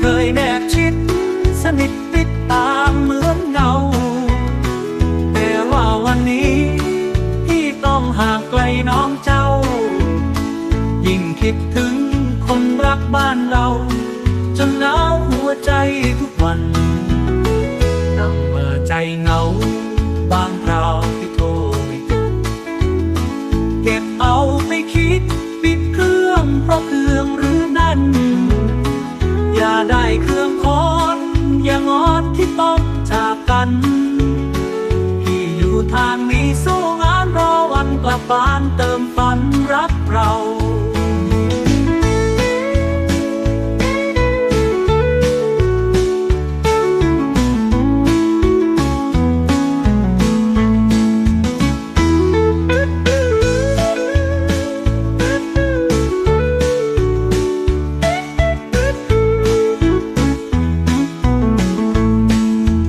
เคยแนบชิด สนิทติดตามเหมือนเงา แต่ว่าวันนี้พี่ต้องห่างไกลน้องเจ้า ยิ่งคิดถึงคนรักบ้านเรา จนหนาวหัวใจทุกวันนั่งเมื่อใจเหงาบางคราว บบ้านเติมฝันรักเรา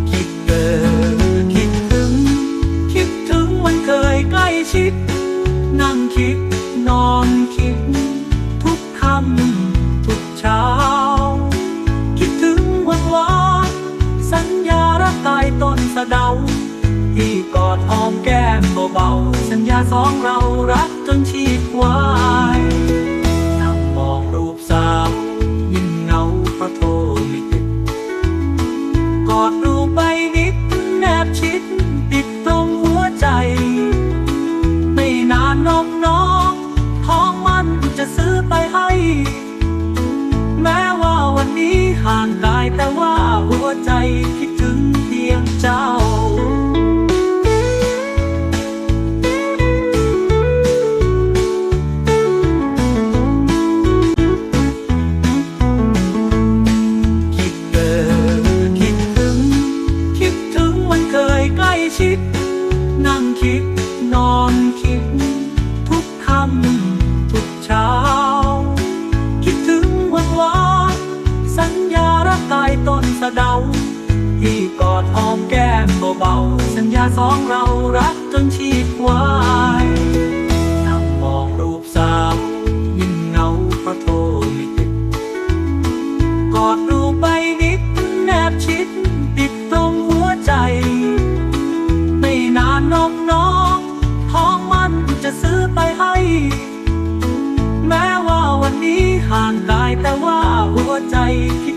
คิดเกิน คิด นอนคิด ทุกคำทุกเช้า คิดถึงวันวานสัญญารักตายต้นสะเดา ที่กอดหอมแก้มเบาๆสัญญาสองเรารักจนชีพวาน ห่างกายแต่ว่าหัวใจคิดถึงเพียงเจ้าคิดเกินคิดถึงคิดถึงวันเคยใกล้ชิดนั่งคิด นอนคิด เบาๆสัญญาสองเรารักจนชีพวายนั่งมองรูปสาวยิ่งเงาเพราะโทรไม่ติดกอดรูปใบนิดแนบชิดติดตรงหัวใจ ไม่นานน้องน้องท้องมันจะซื้อไปให้ แม้ว่าวันนี้ห่างกายแต่ว่าหัวใจคิด